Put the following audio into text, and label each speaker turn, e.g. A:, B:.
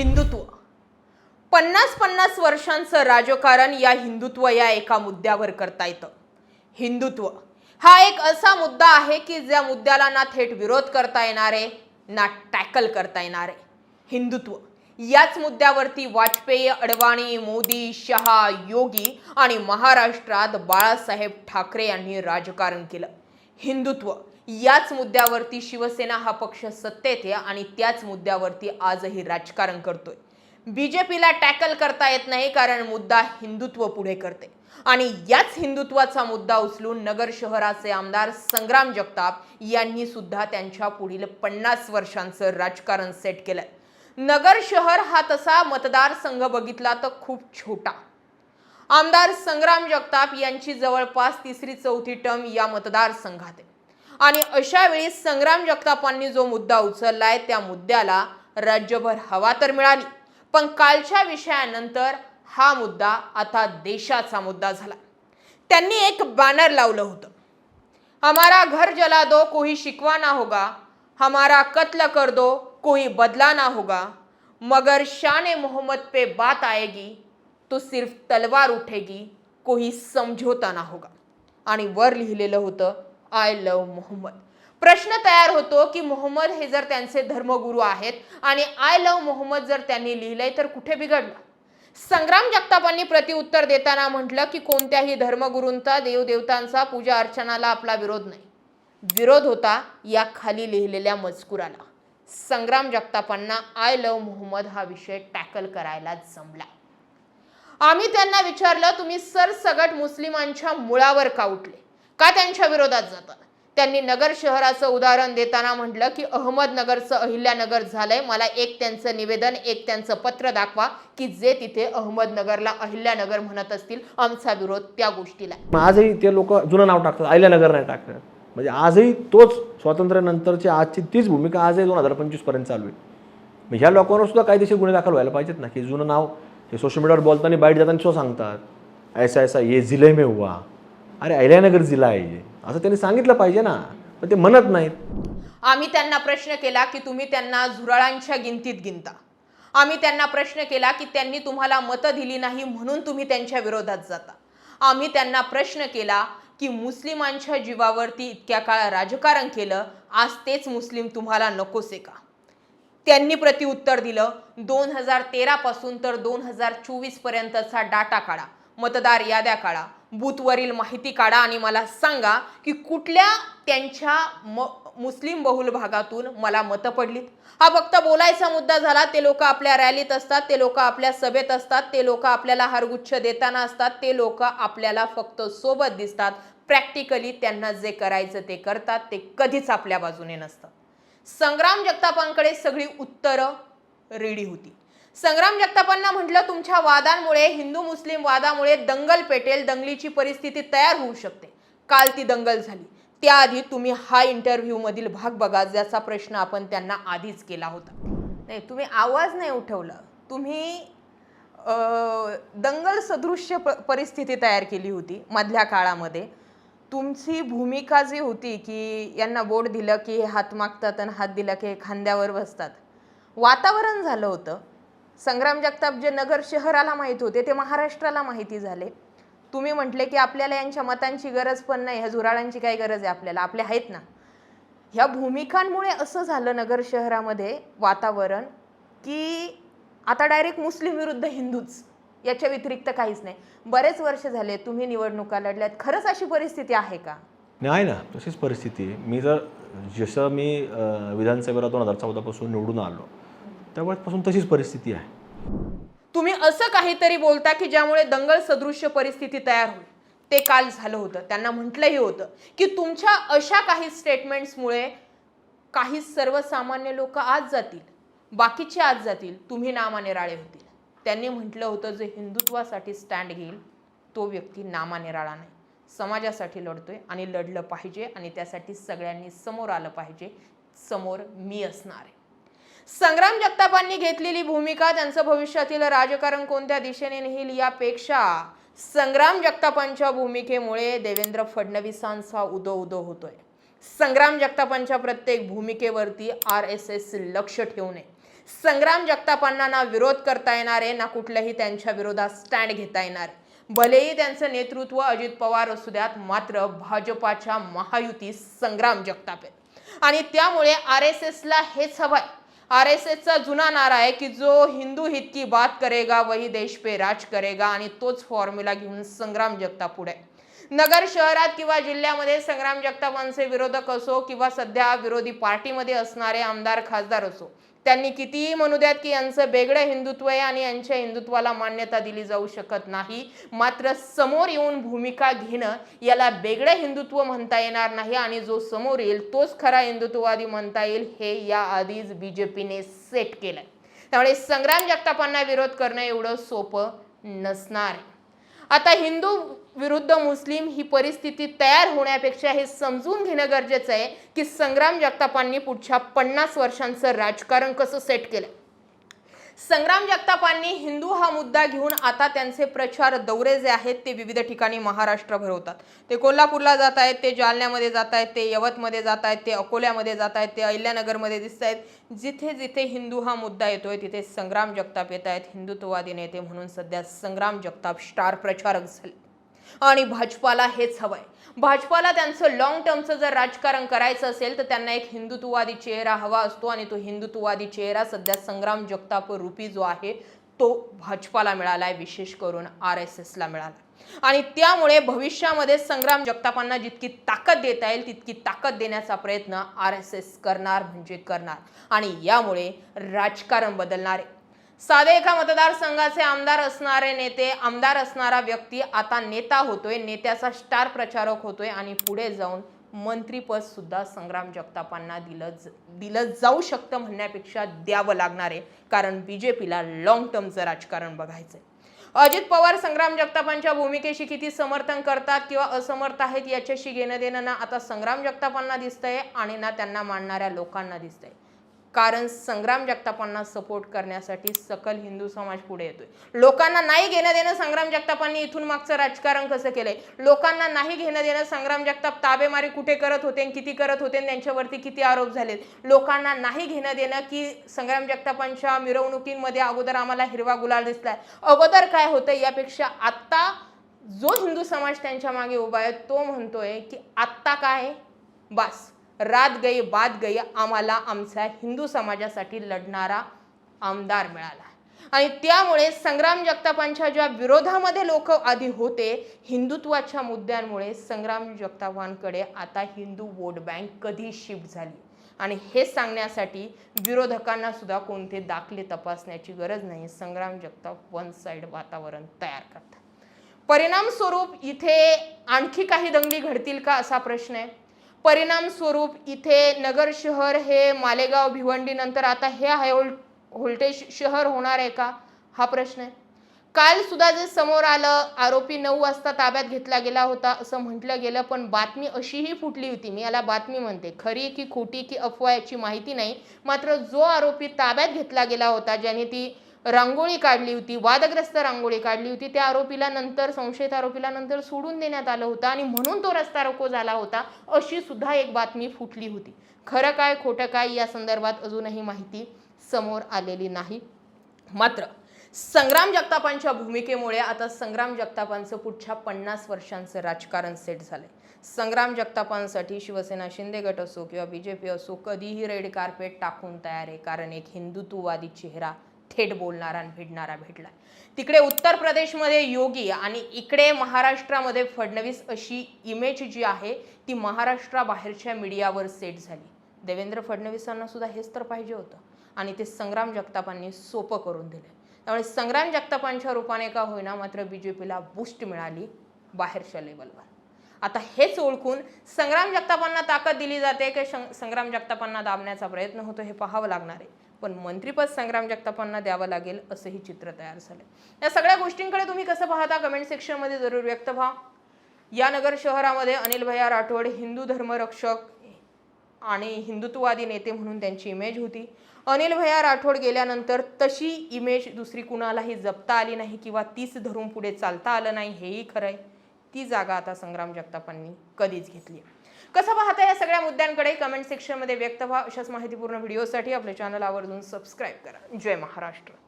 A: हिंदुत्व. पन्नास पन्नास वर्षांचं राजकारण या हिंदुत्व या एका मुद्द्यावर करता येतं. हिंदुत्व. हा एक असा मुद्दा आहे की ज्या मुद्द्याला ना थेट विरोध करता येणार आहे ना टॅकल करता येणार. आहे हिंदुत्व. याच मुद्द्यावरती वाजपेयी अडवाणी मोदी शहा योगी आणि महाराष्ट्रात बाळासाहेब ठाकरे यांनी राजकारण केलं. हिंदुत्व. याच मुद्द्यावरती शिवसेना हा पक्ष सत्तेत आहे आणि त्याच मुद्द्यावरती आजही राजकारण करतोय. बीजेपीला टॅकल करता येत नाही कारण मुद्दा हिंदुत्व पुढे करते. आणि याच हिंदुत्वाचा मुद्दा उचलून नगर शहराचे आमदार संग्राम जगताप यांनी सुद्धा त्यांच्या पुढील पन्नास वर्षांचं राजकारण सेट केलंय. नगर शहर हा तसा मतदारसंघ बघितला तर खूप छोटा. आमदार संग्राम जगताप यांची जवळपास तिसरी चौथी टर्म या मतदारसंघात आहे. आणि अशा वेळी संग्राम जगतापांनी जो मुद्दा उचललाय त्या मुद्द्याला राज्यभर हवा तर मिळाली. पण कालच्या विषयानंतर हा मुद्दा आता देशाचा मुद्दा झाला. त्यांनी एक बॅनर लावलं होतं. हमारा घर जला दो कोही शिकवा ना होगा. हमारा कत्ल कर दो कोई बदला ना होगा. मगर शान मोहम्मद पे बात आएगी तो सिर्फ तलवार उठेगी कोई समझोता ना होगा. आणि वर लिहिलेलं होतं आय लव मोहम्मद प्रश्न तयार होतो की मोहम्मद हे जर त्यांचे धर्मगुरू आहेत आणि आय लव मोहम्मद जर त्यांनी लिहिलंय तर कुठे बिघडला? संग्राम जगतापांनी प्रतिउत्तर देताना म्हटलं की कोणत्याही धर्मगुरूंचा देवदेवतांचा पूजा अर्चनाला आपला विरोध नाही. विरोध होता या खाली लिहिलेल्या मजकुराला. संग्राम जगतापांना आय लव मोहम्मद हा विषय टॅकल करायला जमला. आम्ही त्यांना विचारलं तुम्ही सरसगट मुस्लिमांच्या मुळावर का उठले? का त्यांच्या विरोधात जातात? त्यांनी नगर शहराचं उदाहरण देताना म्हटलं की अहमदनगरचं अहिल्यानगर झालंय. मला एक त्यांचं निवेदन एक त्यांचं पत्र दाखवा की जे तिथे अहमदनगरला अहिल्यानगर म्हणत असतील. आमचा विरोध त्या गोष्टीला
B: आजही ते लोक जुनं नाव टाकतात अहिल्यानगर नाही टाकतात म्हणजे आजही तोच स्वातंत्र्यानंतरची आजची तीच भूमिका आजही दोन हजार पंचवीसपर्यंत चालू आहे. मग ह्या लोकांवर सुद्धा कायदेशीर गुन्हे दाखल व्हायला पाहिजेत ना की जुनं नाव हे सोशल मीडियावर बोलताना बाईट जाताना सुद्धा सांगतात. ऐसा ऐसा ये जिले में हुआ. अरे अहिल्यानगर जिल्हा आहे असं त्यांनी सांगितलं पाहिजे ना. पण ते म्हणत नाहीत.
A: आम्ही त्यांना प्रश्न केला की तुम्ही त्यांना झुरळांच्या गिनतीत गिनता. आम्ही त्यांना प्रश्न केला की त्यांनी तुम्हाला मतं दिली नाही म्हणून तुम्ही त्यांच्या विरोधात जाता. आम्ही त्यांना प्रश्न केला की मुस्लिमांच्या जीवावरती इतक्या काळ राजकारण केलं आज तेच मुस्लिम तुम्हाला नकोसे का? त्यांनी प्रतिउत्तर दिलं दोन हजार तेरा पासून तर दोन हजार चोवीस पर्यंतचा डाटा काढा मतदार याद्या काढा. बूथवरील माहिती काढा आणि मला सांगा की कुठल्या त्यांच्या म मुस्लिम बहुल भागातून मला मतं पडलीत? हा फक्त बोलायचा मुद्दा झाला. ते लोक आपल्या रॅलीत असतात ते लोक आपल्या सभेत असतात ते लोक आपल्याला हरगुच्छ देताना असतात ते लोक आपल्याला फक्त सोबत दिसतात. प्रॅक्टिकली त्यांना जे करायचं ते करतात ते कधीच आपल्या बाजूने नसतं. संग्राम जगतापांकडे सगळी उत्तरं रेडी होती. संग्राम जगतापांना म्हटलं तुमच्या वादांमुळे हिंदू मुस्लिम वादामुळे दंगल पेटेल दंगलीची परिस्थिती तयार होऊ शकते. काल ती दंगल झाली. त्याआधी तुम्ही हा इंटरव्ह्यू मधील भाग बघा ज्याचा प्रश्न आपण त्यांना आधीच केला होता. नाही तुम्ही आवाज नाही उठवला. तुम्ही दंगल सदृश्य परिस्थिती तयार केली होती मधल्या काळामध्ये. तुमची भूमिका जी होती की यांना बोट दिलं की हे हात मागतात आणि हात दिला की हे खांद्यावर बसतात. वातावरण झालं होतं. संग्राम जगताप जे नगर शहराला माहीत होते ते महाराष्ट्राला माहिती झाले. तुम्ही म्हटले की आपल्याला यांच्या मतांची गरज पण नाही ह्या झुराळांची काय गरज आहे आपल्याला आपल्या आहेत ना. ह्या भूमिकांमुळे असं झालं नगर शहरामध्ये वातावरण की आता डायरेक्ट मुस्लिम विरुद्ध हिंदूच याच्या व्यतिरिक्त काहीच नाही. बरेच वर्ष झाले तुम्ही निवडणुका लढल्यात खरंच अशी परिस्थिती आहे का?
B: नाही ना तशीच परिस्थिती मी जर जसं मी विधानसभेला दोन हजार चौदापासून निवडून आलो त्यावेळेसपासून तशीच परिस्थिती आहे.
A: तुम्ही असं काहीतरी बोलता की ज्यामुळे दंगल सदृश्य परिस्थिती तयार होईल. ते काल झालं होतं. त्यांना म्हटलंही होतं की तुमच्या अशा काही स्टेटमेंट्समुळे काही सर्वसामान्य लोक आज जातील बाकीचे आज जातील तुम्ही नामानिराळे होतील. त्यांनी म्हटलं होतं जे हिंदुत्वासाठी स्टँड घेईल तो व्यक्ती नामानिराळा नाही. समाजासाठी लढतोय आणि लढलं पाहिजे आणि त्यासाठी सगळ्यांनी समोर आलं पाहिजे. समोर मी असणार आहे. संग्राम जगतापांनी घेतलेली भूमिका त्यांचं भविष्यातील राजकारण कोणत्या दिशेने नेईल यापेक्षा संग्राम जगतापांच्या भूमिकेमुळे देवेंद्र फडणवीसांचा उदो उदो होतोय. संग्राम जगतापांच्या प्रत्येक भूमिकेवरती आर एस एस लक्ष ठेवू नये. संग्राम जगतापांना ना विरोध करता येणार आहे ना कुठल्याही त्यांच्या विरोधात स्टँड घेता येणार. भलेही त्यांचं नेतृत्व अजित पवार असू द्यात मात्र भाजपाच्या महायुती संग्राम जगताप आहेत. आणि त्यामुळे आर एस एसला हेच हवंय. आर एस एसचा जुना नारा आहे की जो हिंदू हित की बात करेगा वही देश पे राज करेगा आणि तोच फॉर्म्युला घेऊन संग्राम जगताप पुढे. नगर शहरात किंवा जिल्ह्यामध्ये संग्राम जगतापांचे विरोधक असो किंवा सध्या विरोधी पार्टीमध्ये असणारे आमदार खासदार असो त्यांनी कितीही म्हणू द्यात की यांचं वेगळं हिंदुत्व आहे आणि यांच्या हिंदुत्वाला मान्यता दिली जाऊ शकत नाही. मात्र समोर येऊन भूमिका घेणं याला वेगळं हिंदुत्व म्हणता येणार नाही आणि जो समोर येईल तोच खरा हिंदुत्ववादी म्हणता येईल हे या आधीच बी जे पीने सेट केलंय. त्यामुळे संग्राम जगतापांना विरोध करणं एवढं सोपं नसणार आहे. आता हिंदू विरुद्ध मुस्लिम ही परिस्थिती तयार होण्यापेक्षा हे समजून घेणं गरजेचं आहे की संग्राम जगतापांनी पुढच्या पन्नास वर्षांचं राजकारण कसं सेट केलं संग्राम जगतापांनी हिंदू हा मुद्दा घेऊन आता त्यांचे प्रचार दौरे जे आहेत ते विविध ठिकाणी महाराष्ट्रभर होतात. ते कोल्हापूरला जात आहेत ते जालन्यामध्ये जात आहेत ते यवतमध्ये जात आहेत ते अकोल्यामध्ये जात आहेत ते अहिल्यानगरमध्ये दिसत आहेत. जिथे जिथे हिंदू हा मुद्दा येतोय तिथे संग्राम जगताप येत आहेत. हिंदुत्ववादी नेते म्हणून सध्या संग्राम जगताप स्टार प्रचारक झाले. आणि भाजपाला हेच हवंय. भाजपाला त्यांचं लॉंग टर्मचं जर राजकारण करायचं असेल तर त्यांना एक हिंदुत्ववादी चेहरा हवा असतो आणि तो हिंदुत्ववादी चेहरा सध्या संग्राम जगताप रूपी जो आहे तो भाजपाला मिळालाय विशेष करून आर एस एसला मिळाला. आणि त्यामुळे भविष्यामध्ये संग्राम जगतापांना जितकी ताकद देता येईल तितकी ताकद देण्याचा प्रयत्न आर एस एस करणार म्हणजे करणार. आणि यामुळे राजकारण बदलणार साधे एका मतदारसंघाचे आमदार असणारे नेते आमदार असणारा व्यक्ती आता नेता होतोय नेत्याचा स्टार प्रचारक होतोय आणि पुढे जाऊन मंत्रीपद सुद्धा संग्राम जगतापांना दिलं दिलं जाऊ शकतं म्हणण्यापेक्षा द्यावं लागणार आहे. कारण बीजेपीला लॉंग टर्मचं राजकारण बघायचंय. अजित पवार संग्राम जगतापांच्या भूमिकेशी किती समर्थन करतात किंवा असमर्थ आहेत याच्याशी घेणं देणं ना आता संग्राम जगतापांना दिसतंय आणि ना त्यांना मानणाऱ्या लोकांना दिसतंय. कारण संग्राम जगतापांना सपोर्ट करण्यासाठी सकल हिंदू समाज पुढे येतोय. लोकांना नाही घेणं देणं संग्राम जगतापांनी इथून मागचं राजकारण कसं केलंय? लोकांना नाही घेणं देणं संग्राम जगताप ताबेमारी कुठे करत होते आणि किती करत होते आणि त्यांच्यावरती किती आरोप झालेत? लोकांना नाही घेणं देणं की संग्राम जगतापांच्या मिरवणुकींमध्ये अगोदर आम्हाला हिरवा गुलाल दिसलाय. अगोदर काय होतं यापेक्षा आत्ता जो हिंदू समाज त्यांच्या मागे उभा आहे तो म्हणतोय की आत्ता काय? बास. रात गई बात गई आम्हाला आमचा हिंदू समाजासाठी लढणारा आमदार मिळाला. आणि त्यामुळे संग्राम जगतापांच्या ज्या विरोधामध्ये लोक आधी होते हिंदुत्वाच्या मुद्द्यांमुळे संग्राम जगतापांकडे आता हिंदू वोट बँक कधी शिफ्ट झाली? आणि हे सांगण्यासाठी विरोधकांना सुद्धा कोणते दाखले तपासण्याची गरज नाही संग्राम जगताप वन साईड वातावरण तयार करतात. परिणामस्वरूप इथे आणखी काही दंगली घडतील का असा प्रश्न आहे? परिणाम स्वरूप इथे नगर शहर हे मालेगाव भिवंडी नंतर आता हे हाय होल व्होल्टेज शहर होणार आहे का? हा प्रश्न आहे. काल सुद्धा जे समोर आलं आरोपी नऊ वाजता ताब्यात घेतला गेला होता असं म्हटलं गेलं पण बातमी अशीही फुटली होती. मी याला बातमी म्हणते. खरी की खोटी की अफवा याची माहिती नाही मात्र जो आरोपी ताब्यात घेतला गेला होता ज्याने ती रांगोळी काढली होती वादग्रस्त रांगोळी काढली होती. त्या आरोपीला नंतर संशयित आरोपीला नंतर सोडून देण्यात आलं होतं आणि म्हणून तो रस्ता रोको झाला होता अशी सुद्धा एक बातमी फुटली होती. खरं काय खोटं काय या संदर्भात अजूनही माहिती समोर आलेली नाही. मात्र संग्राम जगतापांच्या भूमिकेमुळे आता संग्राम जगतापांचं पुढच्या पन्नास वर्षांचं राजकारण सेट झालंय. संग्राम जगतापांसाठी शिवसेना शिंदे गट असो किंवा बी जे पी असो कधीही रेड कार्पेट टाकून तयार आहे. कारण एक हिंदुत्ववादी चेहरा थेट बोलणारा आणि भिडणारा भेटला. तिकडे उत्तर प्रदेशमध्ये योगी आणि इकडे महाराष्ट्रामध्ये फडणवीस अशी इमेज जी आहे ती महाराष्ट्राबाहेरच्या मीडियावर सेट झाली. देवेंद्र फडणवीसांना सुद्धा हेच तर पाहिजे होतं. आणि ते संग्राम जगतापांनी सोपं करून दिलं त्यामुळे संग्राम जगतापांच्या रूपाने का होईना मात्र बी जे पीला बूस्ट मिळाली बाहेरच्या लेवलवर आता हेच ओळखून संग्राम जगतापांना ताकद दिली जाते की संग्राम जगतापांना दाबण्याचा प्रयत्न होतो हे पाहावं लागणार आहे. पण मंत्रीपद संग्राम जगतापांना द्यावं लागेल असंही चित्र तयार झालं या सगळ्या गोष्टींकडे तुम्ही कसं पाहता कमेंट सेक्शनमध्ये जरूर व्यक्त व्हा. या नगर शहरामध्ये अनिल भैया राठोड हिंदू धर्मरक्षक आणि हिंदुत्ववादी नेते म्हणून त्यांची इमेज होती. अनिल भैया राठोड गेल्यानंतर तशी इमेज दुसरी कुणालाही जपता आली नाही किंवा तीच धरून पुढे चालता आलं नाही हेही खरं आहे ती जागा आता संग्राम जगतापांनी कधीच घेतली कसं पाहता या सगळ्या मुद्द्यांकडे कमेंट सेक्शनमध्ये व्यक्त व्हा. अशाच माहितीपूर्ण व्हिडिओसाठी आपल्या चॅनल आवर्जून सबस्क्राईब करा. जय महाराष्ट्र.